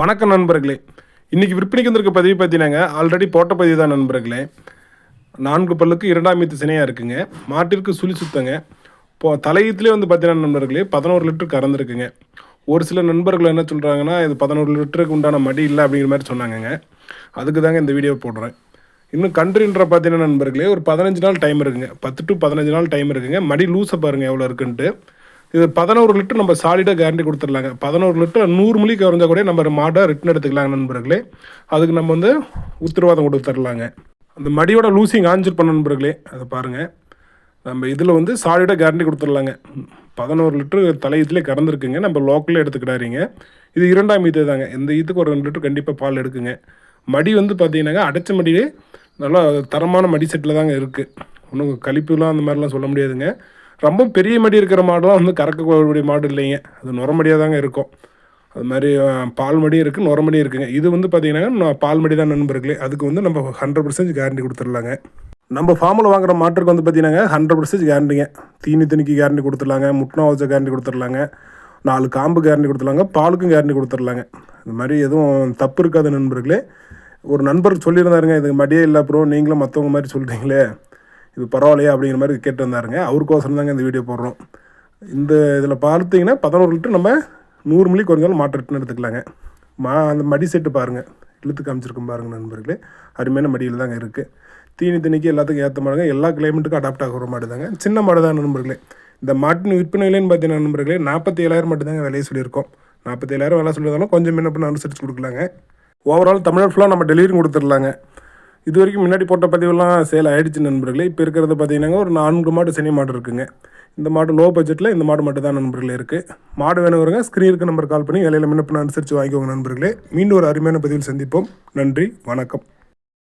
வணக்கம் நண்பர்களே. இன்றைக்கி விற்பனைக்கு வந்திருக்க பதிவு பார்த்தீங்கன்னாங்க ஆல்ரெடி போட்ட பதிவு தான் நண்பர்களே. நான்கு பல்லுக்கு இரண்டாம் மீத்து சினையாக இருக்குங்க. மாட்டிற்கு சுழி சுத்தங்க. இப்போ தலையத்துலேயே வந்து பார்த்தீங்கன்னா நண்பர்களே பதினோரு லிட்டர் கறந்துருக்குங்க ஒரு சில நண்பர்கள் என்ன சொல்கிறாங்கன்னா இது பதினோரு லிட்டருக்கு உண்டான மடி இல்லை அப்படிங்கிற மாதிரி சொன்னாங்கங்க. அதுக்கு தாங்க இந்த வீடியோ போடுறேன். இன்னும் கண்ட்ரின்ற பார்த்தீங்கன்னா நண்பர்களே ஒரு பதினஞ்சு நாள் டைம் இருக்குங்க. பத்து டு பதினஞ்சு நாள் டைம் இருக்குங்க. மடி லூஸை பாருங்கள் எவ்வளோ இருக்குன்ட்டு. இது பதினோரு லிட்டர் நம்ம சாலிடாக கேரண்டி கொடுத்துடலாங்க. பதினோரு லிட்டர் நூறு மணிக்கு குறைஞ்சா கூட நம்ம மாடை ரிட்டன் எடுத்துக்கலாங்க நண்பர்களே. அதுக்கு நம்ம வந்து உத்தரவாதம் கொடுத்துடலாங்க அந்த மடியோட லூசிங் ஆஞ்சல் பண்ண நண்பர்களே அதை பாருங்கள் நம்ம இதில் வந்து சாலிடாக கேரண்டி கொடுத்துடலாங்க. பதினோரு லிட்டரு தலையத்துலேயே கறந்துருக்குங்க. நம்ம லோக்கலே எடுத்துக்கிடாதீங்க. இது இரண்டாம் ஈத்து தாங்க. இந்த ஈத்துக்கு ஒரு ரெண்டு லிட்டர் கண்டிப்பாக பால் எடுக்குங்க. மடி வந்து பார்த்தீங்கன்னாங்க அடைச்ச மடியே நல்லா தரமான மடி செட்டில் தாங்க இருக்குது ஒன்றும் கழிப்புலாம் அந்த மாதிரிலாம் சொல்ல முடியாதுங்க. ரொம்ப பெரிய மடி இருக்கிற மாடுலாம் வந்து கறக்கக்கூடிய மாடு இல்லைங்க. அது நுரமடியாக தாங்க இருக்கும். அது மாதிரி பால் மடியும் இருக்குது நுரமடியும் இருக்குங்க. இது வந்து பார்த்தீங்கன்னா பால் மடி தான் நண்பர்களே. அதுக்கு வந்து நம்ம ஹண்ட்ரட் பர்சன்ட் கேரண்டி கொடுத்துடலாங்க. நம்ம ஃபார்மில் வாங்குற மாட்டுக்கு வந்து பார்த்தீங்கன்னா ஹண்ட்ரட் பர்சன்ட் கேரண்டிங்க தீனி தண்ணிக்கு கேரண்டி கொடுத்துடலாங்க. முட்டினா வச்ச கேரண்டி கொடுத்துடலாங்க. நாலு காம்பு கேரண்டி கொடுத்துடலாங்க. பாலுக்கும் கேரண்டி கொடுத்துடலாங்க. இந்த மாதிரி எதுவும் தப்பு இருக்காது நண்பர்களே. ஒரு நண்பர் சொல்லியிருந்தாருங்க இதுக்கு மடியே இல்லை ப்ரோ நீங்களும் மற்றவங்க மாதிரி சொல்கிறீங்களே இது பரவாயில்லையா அப்படிங்கிற மாதிரி கேட்டு வந்தாருங்க. அவருக்கோசரம் தாங்க இந்த வீடியோ போடுறோம். இந்த இதில் பார்த்தீங்கன்னா பதினோரு லிட்டர் நம்ம நூறு மில்லி குறைஞ்சாலும் மாட்டு ரிட்டன் எடுத்துக்கலாங்க. மா அந்த மடி செட்டு பாருங்கள் இழுத்து காமிச்சிருக்கும் பாருங்கள் நண்பர்களே. அருமையான மடியில் தாங்க இருக்குது தீனி தண்ணிக்கு எல்லாத்துக்கும் ஏற்ற மாடுங்க எல்லா கிளைமேட்டுக்கும் அடாப்ட் ஆகிற மாடு தாங்க சின்ன மாடு தான் நண்பர்களே. இந்த மாட்டின் விற்பனை விலைன்னு பார்த்தீங்கன்னா நண்பர்களே நாற்பத்தி ஏழாயிரம் மட்டும் தாங்க விலையை சொல்லியிருக்கோம். நாற்பத்தி ஏழாயிரம் விலை சொல்லியிருந்தாலும் கொஞ்சம் முன்ன பண்ண அனுசரித்து கொடுக்கலாங்க. ஓவரால் தமிழ்நாடு ஃபுல்லாக நம்ம டெலிவரி கொடுத்துடலாங்க. இது வரைக்கும் முன்னாடி போட்ட பதிவெல்லாம் சேல் ஆகிடுச்சு நண்பர்களே. இப்போ இருக்கிறத பார்த்தீங்கன்னா ஒரு நான்கு மாடு சனி மாடு இருக்குங்க. இந்த மாடு லோ பட்ஜெட்டில் இந்த மாடு மட்டும் தான் நண்பர்களே இருக்குது மாடு வேணுங்கிறங்க ஸ்க்ரீனுக்கு நம்பர் கால் பண்ணி இலையில முன்னப்பின அனுசரித்து வாங்கிக்கோங்க நண்பர்களே. மீண்டும் ஒரு அருமையான பதிவில் சந்திப்போம். நன்றி வணக்கம்.